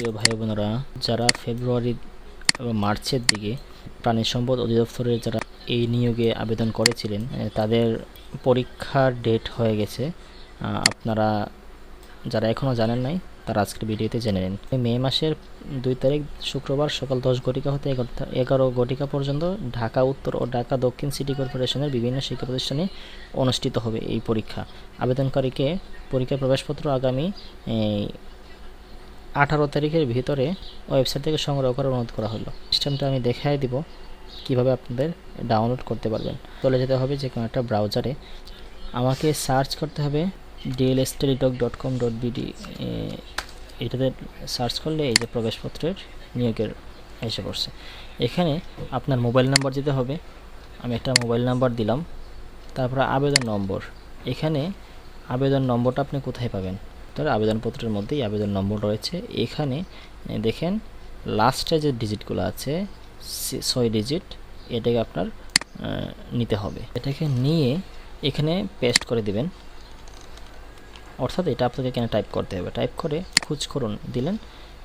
প্রিয় ভাই বোনেরা যারা ফেব্রুয়ারি এবং মার্চের দিকে প্রাণী সম্পদ অধিদপ্তরে যারা এই নিয়োগে আবেদন করেছিলেন তাদের পরীক্ষার ডেট হয়ে গেছে। আপনারা যারা এখনও জানেন নাই, তারা আজকের ভিডিওতে জেনে নিন। মে মাসের দুই তারিখ, শুক্রবার সকাল দশ ঘটিকা হতে এগারো ঘটিকা পর্যন্ত ঢাকা, উত্তর ও ঢাকা দক্ষিণ সিটি কর্পোরেশনের বিভিন্ন শিক্ষা প্রতিষ্ঠানে অনুষ্ঠিত হবে এই পরীক্ষা। আবেদনকারীকে পরীক্ষার প্রবেশপত্র আগামী আঠারো তারিখের ভিতরে ওয়েবসাইট থেকে সংগ্রহ করার অনুরোধ করা হলো। সিস্টেমটা আমি দেখাই দিব কীভাবে আপনাদের ডাউনলোড করতে পারবেন। চলে যেতে হবে যে কোনো একটা ব্রাউজারে। আমাকে সার্চ করতে হবে DLS Teletalk dot com dot BD এটাতে সার্চ করলে এই যে প্রবেশপত্রের নিয়োগের এসে পড়ছে। এখানে আপনার মোবাইল নাম্বার দিতে হবে। আমি একটা মোবাইল নাম্বার দিলাম। তারপরে আবেদন নম্বর। এখানে আবেদন নম্বরটা আপনি কোথায় পাবেন? তাহলে আবেদনপত্রের মধ্যেই আবেদন নম্বর রয়েছে। এখানে দেখেন লাস্টে যে ডিজিটগুলো আছে ছয় ডিজিট এটাকে আপনার নিতে হবে। এটাকে নিয়ে এখানে পেস্ট করে দিবেন। অর্থাৎ এটা আপনাকে এখানে টাইপ করতে হবে। টাইপ করে খুঁজ করুন, দিলেন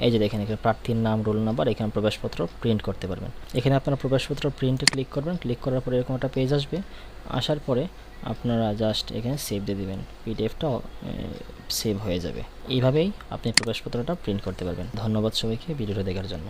এই যে দেখেন, এখানে প্রার্থীর নাম, রোল নাম্বার, এখানে প্রবেশপত্র প্রিন্ট করতে পারবেন। এখানে আপনারা প্রবেশপত্র প্রিন্টে ক্লিক করবেন। ক্লিক করার পরে এরকম একটা পেজ আসবে। আসার পরে আপনারা জাস্ট এখানে সেভ দিয়ে দেবেন। পিডিএফটা সেভ হয়ে যাবে। এইভাবেই আপনি প্রবেশপত্রটা প্রিন্ট করতে পারবেন। ধন্যবাদ সবাইকে ভিডিওটা দেখার জন্য।